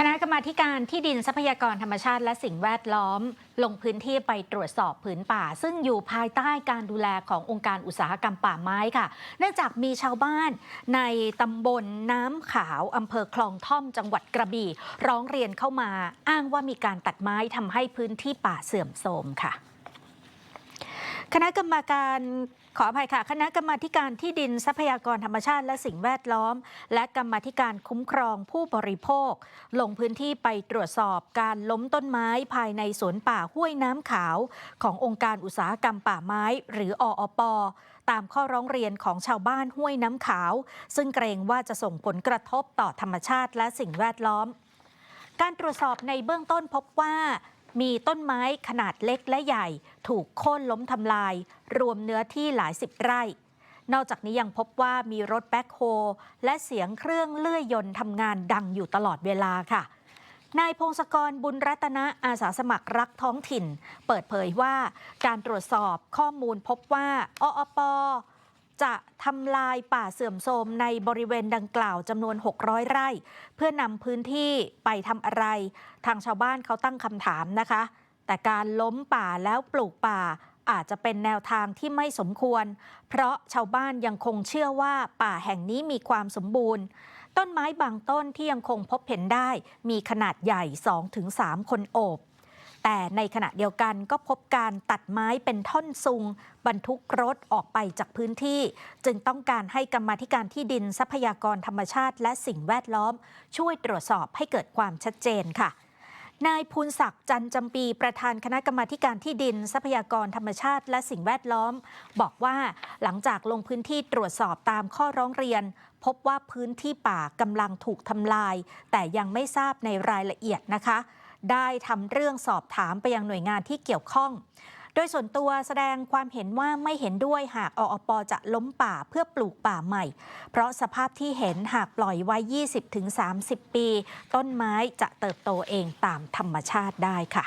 คณะกรรมาการที่ดินทรัพยากรธรรมชาติและสิ่งแวดล้อม ลงพื้นที่ไปตรวจสอบผืนป่า ซึ่งอยู่ภายใต้การดูแลขององค์การอุตสาหกรรมป่าไม้ค่ะ เนื่องจากมีชาวบ้านในตำบลน้ำขาวอำเภอคลองท่อมจังหวัดกระบี่ ร้องเรียนเข้ามาอ้างว่ามีการตัดไม้ทำให้พื้นที่ป่าเสื่อมโทรมค่ะ คณะกรรมการขออภัยค่ะ คณะกรรมาการที่ดินทรัพยากรธรรมชาติและสิ่งแวดล้อม และกรรมาธิการคุ้มครองผู้บริโภค ลงพื้นที่ไปตรวจสอบการล้มต้นไม้ภายในสวนป่าห้วยน้ำขาว ขององค์การอุตสาหกรรมป่าไม้ หรือออปตามข้อร้องเรียนของชาวบ้านห้วยน้ำขาว ซึ่งเกรงว่าจะส่งผลกระทบต่อธรรมชาติและสิ่งแวดล้อม การตรวจสอบในเบื้องต้นพบว่า มีต้นไม้ขนาดเล็กและใหญ่ ถูกโค่นล้มทำลาย รวมเนื้อที่หลายสิบไร่ นอกจากนี้ยังพบว่ามีรถแบ็คโฮและเสียงเครื่องเลื่อยยนต์ทำงานดังอยู่ตลอดเวลาค่ะนายพงศกรบุญรัตนะอาสาสมัครรักท้องถิ่น เปิดเผยว่าการตรวจสอบข้อมูลพบว่าออป จะทำลายป่าเสื่อมโทรมในบริเวณดังกล่าวจำนวน 600 ไร่ เพื่อนำพื้นที่ไปทำอะไร ทางชาวบ้านเขาตั้งคำถามนะคะ แต่การล้มป่าแล้วปลูกป่าอาจจะเป็นแนวทางที่ไม่สมควร เพราะชาวบ้านยังคงเชื่อว่าป่าแห่งนี้มีความสมบูรณ์ ต้นไม้บางต้นที่ยังคงพบเห็นได้ มีขนาดใหญ่ 2-3 คนโอบ แต่ในขณะเดียวกันก็พบการตัดไม้เป็นท่อนซุง บรรทุกรถออกไปจากพื้นที่ จึงต้องการให้กรรมธิการที่ดินทรัพยากรธรรมชาติ และสิ่งแวดล้อม ช่วยตรวจสอบให้เกิดความชัดเจนค่ะนายภูนศักดิ์จันจำปีประธานคณะกรรมาธิการที่ดิน ทรัพยากรธรรมชาติ และสิ่งแวดล้อม บอกว่าหลังจากลงพื้นที่ตรวจสอบตามข้อร้องเรียน พบว่าพื้นที่ป่ากำลังถูกทำลาย แต่ยังไม่ทราบในรายละเอียดนะคะ ได้ทำเรื่องสอบถามไปยังหน่วยงานที่เกี่ยวข้อง โดยส่วนตัวแสดงความเห็นว่าไม่เห็นด้วยหากออปจะล้มป่าเพื่อปลูกป่าใหม่ เพราะสภาพที่เห็นหากปล่อยไว้ 20-30 ปี ต้นไม้จะเติบโตเองตามธรรมชาติได้ค่ะ